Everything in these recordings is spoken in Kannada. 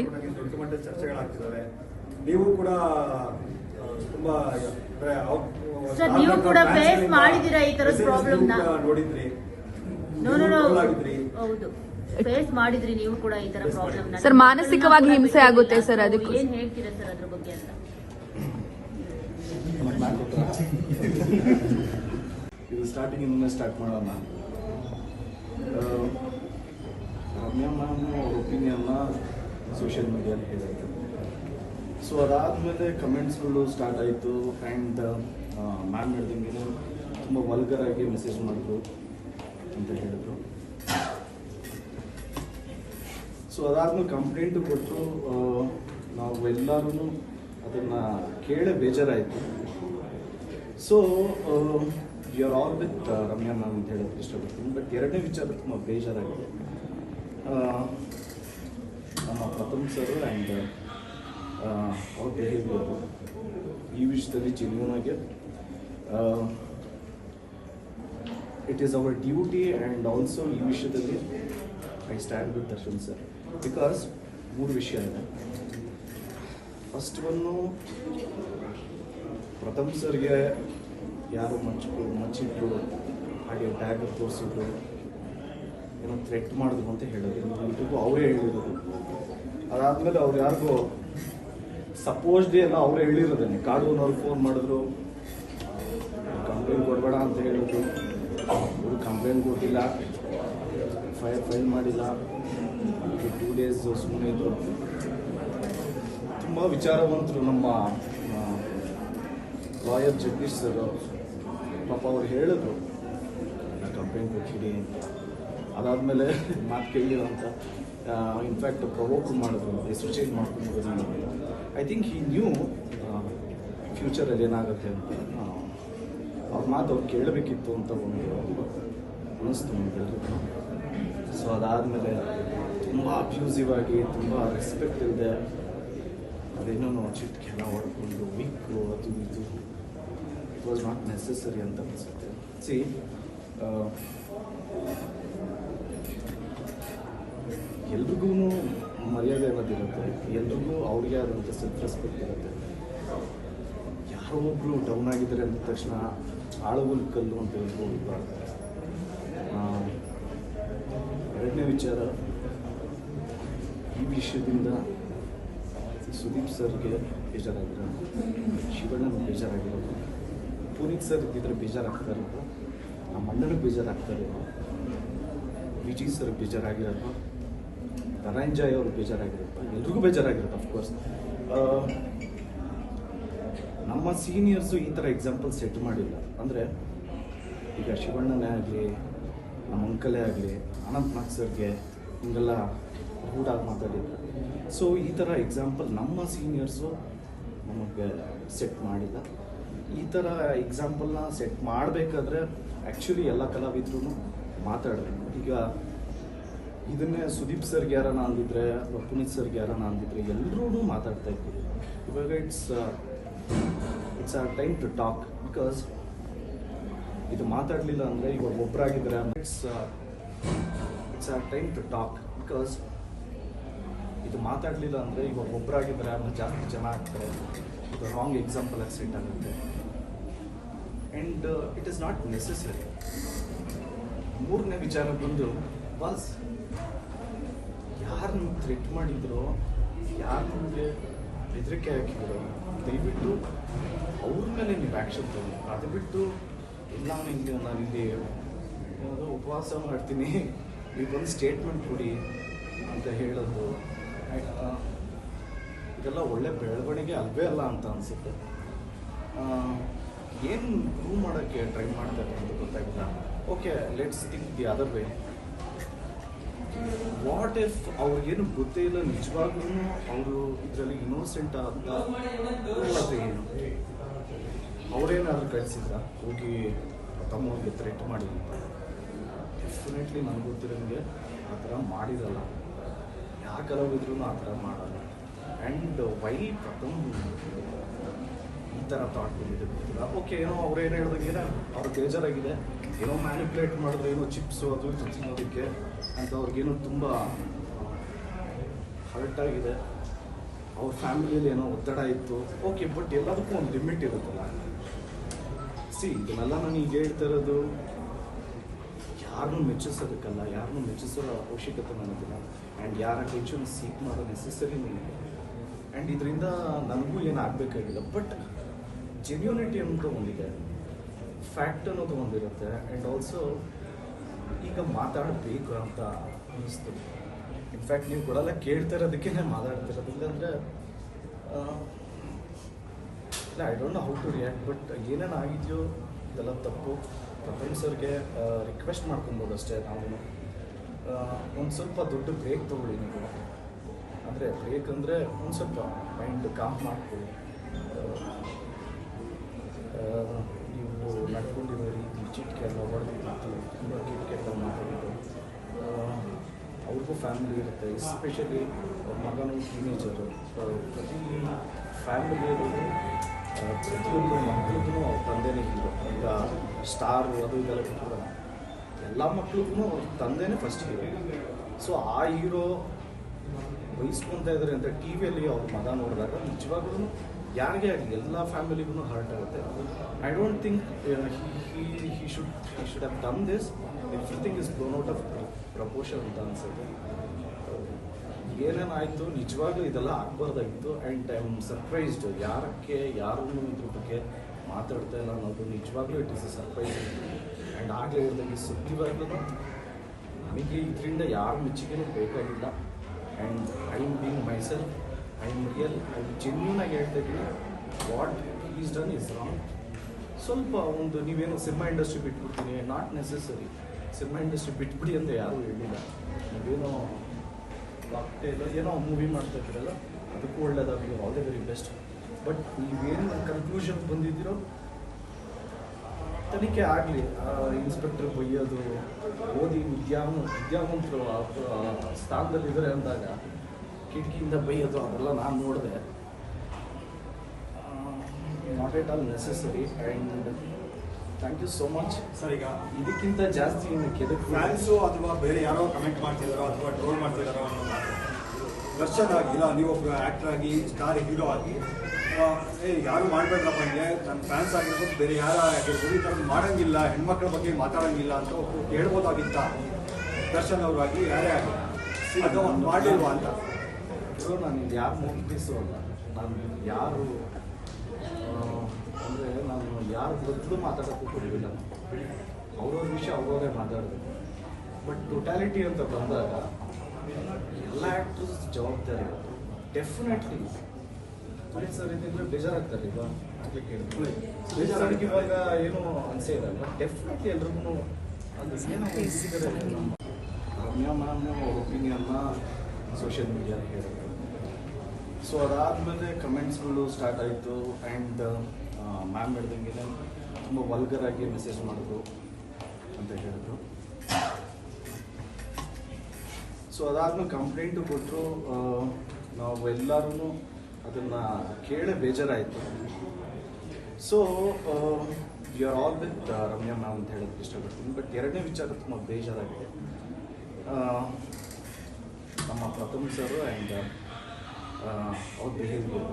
ಆಬ್ವಿಯಸ್ಲಿ ದೊಡ್ಡ ಮಟ್ಟದ ಚರ್ಚೆಗಳಾಗ್ತಿದ್ದಾವೆ. ನೀವು ಕೂಡ ತುಂಬಾ ಅಂದ್ರೆ ನೀವು ಕೂಡ ಫೇಸ್ ಮಾಡಿದಿರಾ ಈ ತರದ ಪ್ರಾಬ್ಲಮ್ನ? ನೋಡಿದ್ರಿ. ನೋ ನೋ ನೀವು ಹೌದು. ಫೇಸ್ ಮಾಡಿದ್ರಿ ನೀವು ಕೂಡ ಈ ತರ ಪ್ರಾಬ್ಲಮ್. Sir, ಮಾನಸಿಕವಾಗಿ ಹಿಂಸೆ ಆಗುತ್ತೆ ಸರ್ ಅದಕ್ಕೂ- ಏನ್ ಹೇಳ್ತೀರಾ ಸರ್ ಅದ್ರ ಬಗ್ಗೆ ಅಂತ? ಇದು ಸ್ಟಾರ್ಟಿಂಗ್ ಇಂದನೇ ಸ್ಟಾರ್ಟ್ ಮಾಡೋಣ. ರಮ್ಯಾ ಮ್ಯಾಮ್ ಅವ್ರ ಒಪಿನಿಯನ್ನ ಸೋಷಿಯಲ್ ಮೀಡಿಯಲ್ಲಿ ಹೇಳಿದ್ರು. ಸೊ ಅದಾದಮೇಲೆ ಕಮೆಂಟ್ಸ್ಗಳು ಸ್ಟಾರ್ಟ್ ಆಯಿತು ಆ್ಯಂಡ್ ಮ್ಯಾಮ್ ಹೇಳ್ದಂಗೆ ತುಂಬ ವಲ್ಗರಾಗಿ ಮೆಸೇಜ್ ಮಾಡಿದ್ರು ಅಂತ ಹೇಳಿದ್ರು. ಸೊ ಅದಾದ್ಮೇಲೆ ಕಂಪ್ಲೇಂಟು ಕೊಟ್ಟು ನಾವೆಲ್ಲರೂ ಅದನ್ನು ಕೇಳೇ ಬೇಜಾರಾಯಿತು. So you are all with Ramya ma'am ಅಂತ ಹೇಳೋಕ್ಕೆ ಇಷ್ಟಪಡ್ತೀನಿ. ಬಟ್ ಎರಡನೇ ವಿಚಾರ ತುಂಬ ಬೇಜಾರಾಗಿದೆ. ಪ್ರಥಮ್ ಸರ್ ಆ್ಯಂಡ್ ಅವ್ರ ಬಿಹೇವಿಯರ್ ಈ ವಿಷಯದಲ್ಲಿ genuine it is our duty and also ಈ ವಿಷಯದಲ್ಲಿ I stand with Darshan sir because ಮೂರು ವಿಷಯ ಇದೆ. ಫಸ್ಟ್ ಒನ್ನು ಪ್ರಥಮ್ ಸರ್ಗೆ ಯಾರು ಮಚ್ಚಿಟ್ಟು ಮಚ್ಚಿಟ್ಟು ಹಾಗೆ ಟ್ಯಾಗ್ ತೋರಿಸಿದ್ರು ಥ್ರೆಟ್ ಮಾಡಿದ್ರು ಅಂತ ಹೇಳಿದ್ರು. ಯೂಟ್ಯೂಬು ಅವರೇ ಹೇಳಿರೋದು. ಅದಾದಮೇಲೆ ಅವ್ರು ಯಾರಿಗೂ ಡೇ ಎಲ್ಲ ಅವರೇ ಹೇಳಿರೋದನ್ನೇ. ಕಾಡುವನವ್ರು ಫೋನ್ ಮಾಡಿದ್ರು. ಕಂಪ್ಲೇಂಟ್ ಕೊಡಬೇಡ ಅಂತ ಹೇಳಿದ್ರು. ಅವರು ಕಂಪ್ಲೇಂಟ್ ಕೊಟ್ಟಿಲ್ಲ. ಫೈರ್ ಫೈಲ್ ಮಾಡಿಲ್ಲ. ಟೂ ಡೇಸ್ ಸುಮ್ಮನೆ ಇದ್ರು. ತುಂಬ ವಿಚಾರವಂತರು ನಮ್ಮ ಲಾಯರ್ ಜಗದೀಶ್ ಸರ್ ಪಾಪ ಅವ್ರು ಹೇಳಿದ್ರು ಕಂಪ್ಲೇಂಟ್ ಕೊಟ್ಟಿಡಿ ಅಂತ ಅದಾದಮೇಲೆ ಮಾತು ಕೇಳಿಲ್ಲ ಅಂತ ಇನ್ಫ್ಯಾಕ್ಟ್ ಪ್ರವೋಕ್ ಮಾಡಿದ್ರು ಹೆಸರು ಚೇಂಜ್ ಮಾಡ್ಕೊಂಡು ಐ ಥಿಂಕ್ ಈ ನ್ಯೂ ಫ್ಯೂಚರಲ್ಲಿ ಏನಾಗುತ್ತೆ ಅಂತ. ಅವ್ರ ಮಾತು ಅವ್ರು ಕೇಳಬೇಕಿತ್ತು ಅಂತ ಒಂದು ಅನಿಸ್ತು ನನಗೆ ಸೊ ಅದಾದಮೇಲೆ ತುಂಬ ಅಬ್ಯೂಸಿವ್ ಆಗಿ, ತುಂಬ ರೆಸ್ಪೆಕ್ಟ್ ಇಲ್ಲದೆ ಅದೇನೋ ಚಿಟ್ಕೆಲ್ಲ ಹೊಡ್ಕೊಂಡು ವೀಕು ಅದು ಇದು. ಇಟ್ ವಾಸ್ ನಾಟ್ ನೆಸೆಸರಿ ಅಂತ ಅನಿಸುತ್ತೆ. ಸಿ ಎಲ್ರಿಗೂ ಮರ್ಯಾದೆ ಅನ್ನೋದಿರುತ್ತೆ ಎಲ್ರಿಗೂ ಅವ್ರಿಗೆ ಆದಂಥ ಸೆಲ್ಫ್ ರೆಸ್ಪೆಕ್ಟ್ ಇರುತ್ತೆ. ಯಾರೋ ಒಬ್ರು ಡೌನ್ ಆಗಿದ್ದಾರೆ ಅಂದ ತಕ್ಷಣ ಆಳುಗುಲ್ ಕಲ್ಲು ಅಂತ ಹೇಳ್ಬೋದು ಎರಡನೇ ವಿಚಾರ, ಈ ವಿಷಯದಿಂದ ಸುದೀಪ್ ಸರ್ಗೆ ಬೇಜಾರಾಗಿರೋ ಶಿವಣ್ಣನ ಬೇಜಾರಾಗಿರೋದು, ಪುನೀತ್ ಸರ್ ಇದ್ದಿದ್ರೆ ಬೇಜಾರಾಗ್ತಾರೆ ನಮ್ಮ ಅಣ್ಣನಿಗೆ ಬೇಜಾರಾಗ್ತಾರೆ ವಿಜಯ್ ಸರ್ ಬೇಜಾರಾಗಿರೋದು? ಧನಂಜಯ್ ಅವ್ರಿಗೆ ಬೇಜಾರಾಗಿರುತ್ತೆ. ಎಲ್ರಿಗೂ ಬೇಜಾರಾಗಿರುತ್ತೆ ಅಫ್ಕೋರ್ಸ್ ನಮ್ಮ ಸೀನಿಯರ್ಸು ಈ ಥರ ಎಕ್ಸಾಂಪಲ್ ಸೆಟ್ ಮಾಡಿಲ್ಲ. ಅಂದರೆ, ಈಗ ಶಿವಣ್ಣನೇ ಆಗಲಿ, ನಮ್ಮ ಅಂಕಲೇ ಆಗಲಿ ಅನಂತ್ ನಾಗ್ ಸರ್ಗೆ, ಹಿಂಗೆಲ್ಲ ರೂಢಾಗಿ ಮಾತಾಡಿದ್ರು. ಸೊ ಈ ಥರ ಎಕ್ಸಾಂಪಲ್ ನಮ್ಮ ಸೀನಿಯರ್ಸು ನಮಗೆ ಸೆಟ್ ಮಾಡಿಲ್ಲ. ಈ ಥರ ಎಕ್ಸಾಂಪಲ್ನ ಸೆಟ್ ಮಾಡಬೇಕಾದ್ರೆ ಆ್ಯಕ್ಚುಲಿ ಎಲ್ಲ ಕಲಾವಿದ್ರು ಮಾತಾಡಬೇಕು. ಈಗ ಇದನ್ನೇ ಸುದೀಪ್ ಸರ್ಗೆ ಯಾರನ್ನ ಅಂದಿದ್ರೆ ಅಥವಾ ಪುನೀತ್ ಸರ್ಗೆ ಯಾರನ್ನ ಅಂದಿದ್ರೆ ಎಲ್ಲರೂ ಮಾತಾಡ್ತಾ ಇದ್ದೀವಿ. ಇವಾಗ it's it's our time to talk because ಇದು ಮಾತಾಡಲಿಲ್ಲ ಅಂದರೆ ಇವಾಗ ಒಬ್ಬರಾಗಿದ್ರೆ it's it's our time to talk because ಇದು ಮಾತಾಡಲಿಲ್ಲ ಅಂದರೆ ಇವಾಗ ಒಬ್ಬರಾಗಿದ್ರೆ ಆಮೇಲೆ ಜಾಸ್ತಿ ಜನ ಆಗ್ತಾರೆ. ಇದು ರಾಂಗ್ ಎಕ್ಸಾಂಪಲ್ ಆಕ್ಸಿಡೆಂಟ್ ಆಗುತ್ತೆ. And it is not necessary ಮೂರನೇ ವಿಚಾರ ಬಂದು ಬಾಸ್ ಯಾರು ನಿಮ್ಗೆ ಥ್ರೆಟ್ ಮಾಡಿದ್ರು ಯಾರು ನಿಮಗೆ ಬೆದರಿಕೆ ಹಾಕಿದ್ರು, ದಯವಿಟ್ಟು ಅವ್ರ ಮೇಲೆ ನೀವು ಆ್ಯಕ್ಷನ್ ತಗೊಂಡು ಅದು ಬಿಟ್ಟು ಇಲ್ಲ, ನಿಮಗೆ ನಾನು ಇಲ್ಲಿ ಯಾವುದೋ ಉಪವಾಸ ಮಾಡ್ತೀನಿ ಒಂದು ಸ್ಟೇಟ್ಮೆಂಟ್ ಕೊಡಿ ಅಂತ ಹೇಳೋದು. ಇದೆಲ್ಲ ಒಳ್ಳೆ ಬೆಳವಣಿಗೆ ಅಲ್ವೇ ಅಲ್ಲ ಅಂತ ಅನಿಸುತ್ತೆ. ಏನು ಪ್ರೂವ್ ಮಾಡೋಕ್ಕೆ ಟ್ರೈ ಮಾಡ್ತಾರೆ ಅಂತ ಗೊತ್ತಾಗಿಲ್ಲ. Okay let's think the other way what if ಅವ್ರಿಗೇನು ಗೊತ್ತೇ ಇಲ್ಲ ನಿಜವಾಗ್ಲೂ ಅವರು ಇದರಲ್ಲಿ ಇನ್ನೋಸೆಂಟ್ ಅಂತ ಏನು? ಅವರೇನಾದ್ರು ಕಳಿಸಿದ್ರ? ಹೋಗಿ ತಮ್ಮವ್ರಿಗೆ ಥ್ರೆಟ್ ಮಾಡಿ ಡೆಫಿನೆಟ್ಲಿ ನನಗೆ ಗೊತ್ತಿರೋಂಗೆ ಆ ಥರ ಮಾಡಿರಲ್ಲ. ಯಾವ ಕಲಾವಿದ್ರು ಆ ಥರ ಮಾಡಲ್ಲ. ಆ್ಯಂಡ್ ವೈ ಪ್ರಥಮ್ ಈ ಥರ ಥಾಟ್ ಬಂದಿದೆ ಓಕೆ ಏನೋ ಅವ್ರು ಏನು ಹೇಳಿದಂಗೆ ಅವ್ರು ಬೇಜಾರಾಗಿದೆ. ಏನೋ ಮ್ಯಾನಿಪುಲೇಟ್ ಮಾಡಿದ್ರೆ, ಏನೋ ಚಿಪ್ಸು ಅದು ಇದು ತಿನ್ನೋದಕ್ಕೆ ಅಂತ ಅವ್ರಿಗೇನೋ ತುಂಬ ಹರ್ಟ್ ಆಗಿದೆ. ಅವ್ರ ಫ್ಯಾಮಿಲಿಯಲ್ಲಿ ಏನೋ ಒತ್ತಡ ಇತ್ತು. ಓಕೆ ಬಟ್ ಎಲ್ಲದಕ್ಕೂ ಒಂದು ಲಿಮಿಟ್ ಇರುತ್ತಲ್ಲ. ಸಿ ಇದನ್ನೆಲ್ಲ ನಾನು ಈಗ ಹೇಳ್ತಾ ಇರೋದು ಯಾರನ್ನೂ ಮೆಚ್ಚಿಸೋದಕ್ಕಲ್ಲ ಯಾರನ್ನೂ ಮೆಚ್ಚಿಸೋ ಅವಶ್ಯಕತೆ ನನಗಿಲ್ಲ. ಆ್ಯಂಡ್ ಯಾರ ಅಟೆನ್ಷನ್ ಸೀಕ್ ಮಾಡೋ ನೆಸೆಸರಿ ನನಗೆ ಆ್ಯಂಡ್ ಇದರಿಂದ ನನಗೂ ಏನು ಆಗಬೇಕಾಗಿಲ್ಲ ಬಟ್ ಜೆನ್ಯೂನಿಟಿ ಅನ್ನೋದು ಒಂದಿದೆ ಫ್ಯಾಕ್ಟ್ ಅನ್ನೋದು ಒಂದಿರುತ್ತೆ ಆ್ಯಂಡ್ ಆಲ್ಸೋ ಈಗ ಮಾತಾಡಬೇಕು ಅಂತ ಅನ್ನಿಸ್ತು. ಇನ್ಫ್ಯಾಕ್ಟ್ ನೀವು ಕೊಡಲ್ಲ ಕೇಳ್ತಾ ಇರೋದಕ್ಕೆ ಮಾತಾಡ್ತಿರೋದು ಇಲ್ಲಾಂದರೆ ಇಲ್ಲ I don't know how to react but ಏನೇನು ಆಗಿದೆಯೋ, ಇದೆಲ್ಲ ತಪ್ಪು. ಪ್ರಥಮ್ ಸರ್ಗೆ ರಿಕ್ವೆಸ್ಟ್ ಮಾಡ್ಕೊಬೋದು ಅಷ್ಟೇ ನಾವು ಒಂದು ಸ್ವಲ್ಪ ದೊಡ್ಡ ಬ್ರೇಕ್ ತೊಗೊಳ್ಳಿ ನೀವು. ಅಂದರೆ ಬ್ರೇಕ್ ಅಂದರೆ ಒಂದು ಸ್ವಲ್ಪ ಮೈಂಡ್ ಕಾಮ್ ಮಾಡ್ಕೊಳ್ಳಿ. ನೀವು ನಡ್ಕೊಂಡಿರೋ ರೀತಿ ಚಿಟ್ಕೆಲ್ಲ ಎಲ್ಲ ತುಂಬ ಕಿಟಕೆಲ್ಲ ಕೆಟ್ಟ ಅವ್ರಿಗೂ ಫ್ಯಾಮಿಲಿ ಇರುತ್ತೆ ಎಸ್ಪೆಷಲಿ ಅವ್ರ ಮಗನೂ ಟೀನೇಜರು ಪ್ರತಿ ಫ್ಯಾಮಿಲಿಯಲ್ಲೂ ಪ್ರತಿಯೊಂದು ಮಕ್ಕಳಿಗೂ ಅವ್ರ ತಂದೆನೇ ಹೀರೋ ಈಗ ಸ್ಟಾರ್ ಅದು ಇದೆಲ್ಲ ಕೂಡ ಎಲ್ಲ ಮಕ್ಳಿಗೂ ಅವ್ರ ತಂದೆನೇ ಫಸ್ಟ್ ಹೀರೋ ಸೊ ಆ ಹೀರೋ ವಹಿಸ್ಕೊತಾ ಇದ್ದಾರೆ ಅಂತ ಟಿ ವಿಯಲ್ಲಿ ಅವ್ರ ಮಗ ನೋಡಿದಾಗ ನಿಜವಾಗ್ಲೂ ಯಾರಿಗೇ ಆಗಲಿ, ಎಲ್ಲ ಫ್ಯಾಮಿಲಿಗೂ ಹರ್ಟ್ ಆಗುತ್ತೆ. I don't think he should he should have done this everything is blown out of proportion ಅಂತ ಅನ್ಸುತ್ತೆ. ಏನೇನಾಯಿತು ನಿಜವಾಗ್ಲೂ ಇದೆಲ್ಲ ಆಗ್ಬಾರ್ದಾಗಿತ್ತು. ಆ್ಯಂಡ್ ಐ ಆಮ್ ಸರ್ಪ್ರೈಸ್ಡ್ ಯಾರಕ್ಕೆ ಯಾರನ್ನು ಇದ್ರ ಬಗ್ಗೆ ಮಾತಾಡ್ತಾ ಇಲ್ಲ ಅನ್ನೋದು ನಿಜವಾಗ್ಲೂ it is a surprise and ಆಗಲೇ ಹೇಳ್ದಂಗೆ ಸುದ್ದಿವಾಗ್ಲೂ ನನಗೆ ಇದರಿಂದ ಯಾರ ಮೆಚ್ಚುಗೆನೂ ಬೇಕಾಗಿಲ್ಲ. And I am being myself I am real I genuine ಆಗಿ ಹೇಳ್ತಾ ಇದ್ದೀನಿ what is done is wrong ಸ್ವಲ್ಪ ಒಂದು ನೀವೇನು ಸಿನಿಮಾ ಇಂಡಸ್ಟ್ರಿ ಬಿಟ್ಬಿಡ್ತೀನಿ ನಾಟ್ ನೆಸೆಸರಿ ಸಿನಿಮಾ ಇಂಡಸ್ಟ್ರಿ ಬಿಟ್ಬಿಡಿ ಅಂತ ಯಾರೂ ಹೇಳಿಲ್ಲ. ನೀವೇನೋ ಕಾಕ್ಟೇಲ್ ಏನೋ ಮೂವಿ ಮಾಡ್ತಾ ಇದ್ದೀರಲ್ಲ, ಅದಕ್ಕೂ ಒಳ್ಳೇದಾಗಲಿ all the very best but ನೀವೇನು ಕನ್ಕ್ಲೂಷನ್ ಬಂದಿದ್ದೀರೋ, ತನಿಖೆ ಆಗಲಿ. ಇನ್ಸ್ಪೆಕ್ಟರ್ ಬೈಯೋದು, ಓದಿ ವಿದ್ಯಾವಂತ ವಿದ್ಯಾವಂತರು ಸ್ಥಾನದಲ್ಲಿದ್ದಾರೆ ಅಂದಾಗ ಕಿಟಕಿಯಿಂದ ಬೈಯೋದು ಅದೆಲ್ಲ ನಾನು ನೋಡಿದೆ. Not at all necessary and thank you so much sir ಈಗ ಇದಕ್ಕಿಂತ ಜಾಸ್ತಿ ಇನ್ನು ಕೆದಕು ಫ್ಯಾನ್ಸು ಅಥವಾ ಬೇರೆ ಯಾರೋ ಕಮೆಂಟ್ ಮಾಡ್ತಿದ್ದಾರೋ ಅಥವಾ ಟ್ರೋಲ್ ಮಾಡ್ತಿದ್ದಾರೋ ಅನ್ನೋ ದರ್ಶನ್ ಆಗಿ ಇಲ್ಲ ನೀವೊಬ್ಬ ಆ್ಯಕ್ಟರ್ ಆಗಿ ಸ್ಟಾರ್ ಹೀರೋ ಆಗಿ ಏ ಯಾರು ಮಾಡ್ಬೇಡ್ರಪ್ಪ ಹಿಂಗೆ? ನನ್ನ ಫ್ಯಾನ್ಸ್ ಆಗಿರ್ಬೋದು ಬೇರೆ ಯಾರು ಆಗಿರ್ಬೋದು ಈ ಥರ ಮಾಡೋಂಗಿಲ್ಲ ಹೆಣ್ಮಕ್ಳ ಬಗ್ಗೆ ಮಾತಾಡೋಂಗಿಲ್ಲ ಅಂತ ಹೇಳ್ಬೋದಾಗಿತ್ತ ದರ್ಶನ್ ಅವರಾಗಿ ಯಾರೇ ಆಗಿ ಅದು ಒಂದು ಮಾಡಿಲ್ವಾ ಅಂತ. ಸೊ ನಾನು ಇದು ಯಾರು ಮುಗಿಸು ಅಲ್ಲ. ನಾನು ಯಾರು ಅಂದರೆ ನಾನು ಯಾರು ಬದಲು ಮಾತಾಡೋಕ್ಕೂ ಕೊಡಲಿಲ್ಲ ಅವ್ರವ್ರ ವಿಷಯ ಅವ್ರವರೇ ಮಾತಾಡಬೇಕು ಬಟ್ ಟೊಟ್ಯಾಲಿಟಿ ಅಂತ ಬಂದಾಗ ಎಲ್ಲ ಆ್ಯಕ್ಟರ್ಸ್ ಜವಾಬ್ದಾರಿ ಡೆಫಿನೆಟ್ಲಿ ಪುನೀತ್ ಸರ್ ಇದ್ದರೆ ಬೇಜಾರಾಗ್ತಾರೆ ಈಗ ಆಗ್ಲಿಕ್ಕೆ ಹೇಳಿದ್ರು ಬೇಜಾರಾಗಿ ಇವಾಗ ಏನು ಅನಿಸೇ ಇಲ್ಲ ಬಟ್ ಡೆಫಿನೆಟ್ಲಿ ಎಲ್ರಿಗೂ ಅದು ಏನೋ ನಮ್ಮ ರಮ್ಯಾ ಮ್ಯಾಮ್ ಅವ್ರ ಒಪಿನಿಯನ್ನ ಸೋಷಿಯಲ್ ಮೀಡಿಯಾದಲ್ಲಿ ಹೇಳಿದ್ರು ಸೊ ಅದಾದಮೇಲೆ ಕಮೆಂಟ್ಸ್ಗಳು ಸ್ಟಾರ್ಟ್ ಆಯಿತು ಆ್ಯಂಡ್ ಮ್ಯಾಮ್ ಹೇಳ್ದಂಗೆ ತುಂಬ ವಲ್ಗರಾಗಿ ಮೆಸೇಜ್ ಮಾಡಿದ್ರು ಅಂತ ಹೇಳಿದ್ರು. ಸೊ ಅದಾದ್ಮೇಲೆ ಕಂಪ್ಲೇಂಟು ಕೊಟ್ಟರು ನಾವು ಎಲ್ಲರೂ ಅದನ್ನು ಕೇಳೇ ಬೇಜಾರಾಯಿತು. So you are all with Ramya ma'am ಅಂತ ಹೇಳೋದಕ್ಕೆ ಇಷ್ಟಪಡ್ತೀನಿ. ಬಟ್ ಎರಡನೇ ವಿಚಾರ ತುಂಬ ಬೇಜಾರಾಗಿದೆ. ನಮ್ಮ ಪ್ರಥಮ್ ಸರ್ ಆ್ಯಂಡ್ ಅವ್ರ ಬಿಹೇವಿಯರ್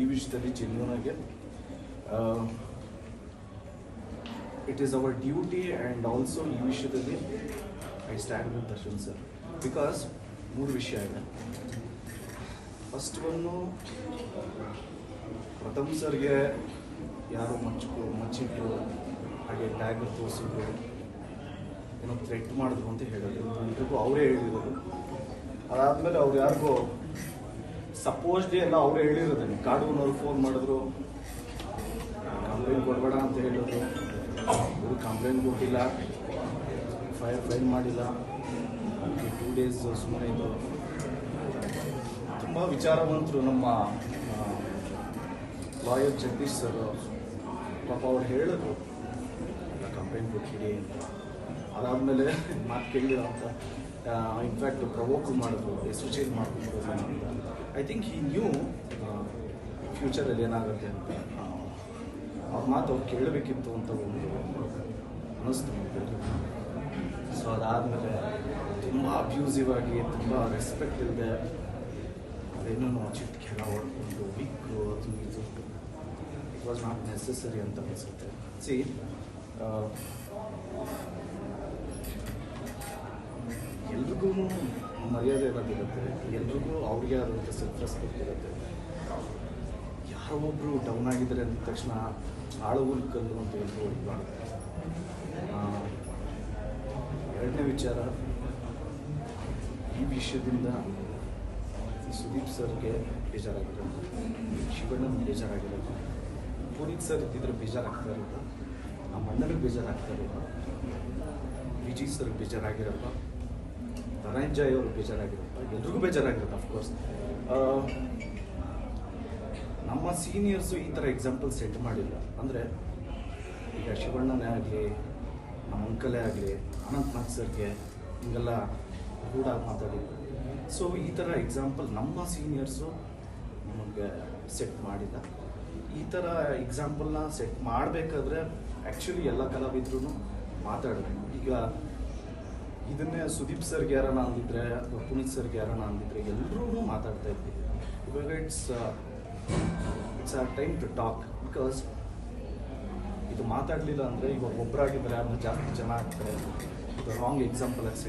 ಈ ವಿಷಯದಲ್ಲಿ ಜೆನ್ಯೂನಾಗೆ it is our duty and also ಈ ವಿಷಯದಲ್ಲಿ I stand with Darshan sir because ಮೂರು ವಿಷಯ ಇದೆ. ಫಸ್ಟ್ ಒಂದು ಪ್ರಥಮ್ ಸರ್ಗೆ ಯಾರು ಮಚ್ಚು ಮಚ್ಚಿಟ್ಟು ಹಾಗೆ ಟ್ಯಾಗ್ ತೋರಿಸಿದ್ರು, ಏನೋ ಥ್ರೆಟ್ ಮಾಡಿದ್ರು ಅಂತ ಹೇಳೋದು. ಎಲ್ರಿಗೂ ಅವರೇ ಹೇಳಿದರು ಅದಾದಮೇಲೆ ಅವ್ರು ಯಾರಿಗೋ ಸಪೋಸ್ಡ್ಲಿ ಎಲ್ಲ ಅವ್ರು ಹೇಳಿರೋದು ಕಾಡೂನವ್ರು ಫೋನ್ ಮಾಡಿದ್ರು. ಕಂಪ್ಲೇಂಟ್ ಕೊಡಬೇಡ ಅಂತ ಹೇಳಿದ್ರು. ಅವರು ಕಂಪ್ಲೇಂಟ್ ಕೊಟ್ಟಿಲ್ಲ. ಫೈರ್ ಫೈಲ್ ಮಾಡಿಲ್ಲ. ಟೂ ಡೇಸ್ ಸುಮ್ಮನೆ ಇದು ತುಂಬ ವಿಚಾರವಂತರು ನಮ್ಮ ಲಾಯರ್ ಜಗದೀಶ್ ಸರ್ ಪಾಪ ಅವ್ರು ಹೇಳಿದ್ರು. ಕಂಪ್ಲೇಂಟ್ ಕೊಟ್ಟಿರಿ ಅಂತ. ಅದಾದಮೇಲೆ ಮಾತು ಕೇಳಿಲ್ಲ ಅಂತ. ಇನ್ಫ್ಯಾಕ್ಟ್ ಪ್ರವೋಕ್ ಮಾಡಿದ್ರು ಎಸೋಸಿಯೇಟ್ ಮಾಡ್ಕೊಂಡು ಅಂತ. ಐ ಥಿಂಕ್ ಈ ನ್ಯೂ ಫ್ಯೂಚರಲ್ಲಿ ಏನಾಗುತ್ತೆ ಅಂತ. ಅವ್ರ ಮಾತು ಅವ್ರು ಕೇಳಬೇಕಿತ್ತು ಅಂತ ಒಂದು ಅನ್ನಿಸ್ತು ಸೊ ಅದಾದಮೇಲೆ ತುಂಬ ಅಬ್ಯೂಸಿವ್ ಆಗಿ, ತುಂಬ ರೆಸ್ಪೆಕ್ಟ್ ಇಲ್ಲದೆ ಏನೇನೋ ಚಿಟ್ಕೆಲ್ಲ ಹೊಡ್ಕೊಂಡು ವಿಕ್ಕು ಅದು ಇದು. ಇಟ್ ವಾಸ್ ನಾಟ್ ನೆಸೆಸರಿ ಅಂತ ಅನಿಸುತ್ತೆ. ಸಿ ಎಲ್ರಿಗೂ ಮರ್ಯಾದೆ ಅನ್ನೋದಿರುತ್ತೆ ಎಲ್ರಿಗೂ ಅವ್ರಿಗೆ ಆದಂಥ ಸೆಲ್ಫ್ ರೆಸ್ಪೆಕ್ಟ್ ಇರುತ್ತೆ. ಯಾರೋ ಒಬ್ಬರು ಡೌನ್ ಆಗಿದ್ದಾರೆ ಅಂದ ತಕ್ಷಣ ಆಳುಗುಲ್ ಕಲ್ಲು ಅಂತ ಎಲ್ರು ಮಾಡುತ್ತೆ ಎರಡನೇ ವಿಚಾರ, ಈ ವಿಷಯದಿಂದ ಸುದೀಪ್ ಸರ್ಗೆ ಬೇಜಾರಾಗಿರೋದು ಶಿವಣ್ಣನ ಬೇಜಾರಾಗಿರೋದು ಪುನೀತ್ ಸರ್ ಇದ್ದಿದ್ರೆ ಬೇಜಾರಾಗ್ತಾ ಇರೋದು ನಮ್ಮ ಅಣ್ಣನಿಗೆ ಬೇಜಾರಾಗ್ತಾ ಇರೋದು ವಿಜಯ್ ಸರ್ ಬೇಜಾರಾಗಿರಲ್ಲ ಧನಂಜಯ್ ಅವ್ರು ಬೇಜಾರಾಗಿರುತ್ತೆ ಎಲ್ರಿಗೂ ಬೇಜಾರಾಗಿರುತ್ತೆ ಅಫ್ಕೋರ್ಸ್ ನಮ್ಮ ಸೀನಿಯರ್ಸು ಈ ಥರ ಎಕ್ಸಾಂಪಲ್ ಸೆಟ್ ಮಾಡಿಲ್ಲ. ಅಂದರೆ, ಈಗ ಶಿವಣ್ಣನೇ ಆಗಲಿ, ನಮ್ಮ ಅಂಕಲೇ ಆಗಲಿ, ಅನಂತ್ ನಾಗ್ ಸರ್ಗೆ ಹಿಂಗೆಲ್ಲ ಕೂಡ ಮಾತಾಡಿದ್ರು. ಸೊ ಈ ಥರ ಎಕ್ಸಾಂಪಲ್ ನಮ್ಮ ಸೀನಿಯರ್ಸು ನಮಗೆ ಸೆಟ್ ಮಾಡಿಲ್ಲ. ಈ ಥರ ಎಕ್ಸಾಂಪಲ್ನ ಸೆಟ್ ಮಾಡಬೇಕಾದ್ರೆ ಆ್ಯಕ್ಚುಲಿ ಎಲ್ಲ ಕಲಾವಿದ್ರು ಮಾತಾಡಬೇಕು. ಈಗ ಇದನ್ನೇ ಸುದೀಪ್ ಸರ್ಗೆ ಯಾರನ್ನ ಅಂದಿದ್ರೆ ಅಥವಾ ಪುನೀತ್ ಸರ್ಗೆ ಯಾರನ್ನ ಅಂದಿದ್ರೆ ಎಲ್ಲರೂ ಮಾತಾಡ್ತಾ ಇದ್ವಿ it's it's are time to talk because ಇದು ಮಾತಾಡಲಿಲ್ಲ ಅಂದರೆ ಇವಾಗ ಒಬ್ಬರಾಗಿದ್ದರೆ ಅದನ್ನ ಜಾಸ್ತಿ ಜನ ಆಗ್ತಾರೆ. ಇದು ರಾಂಗ್ ಎಕ್ಸಾಂಪಲ್ ಆಗಿ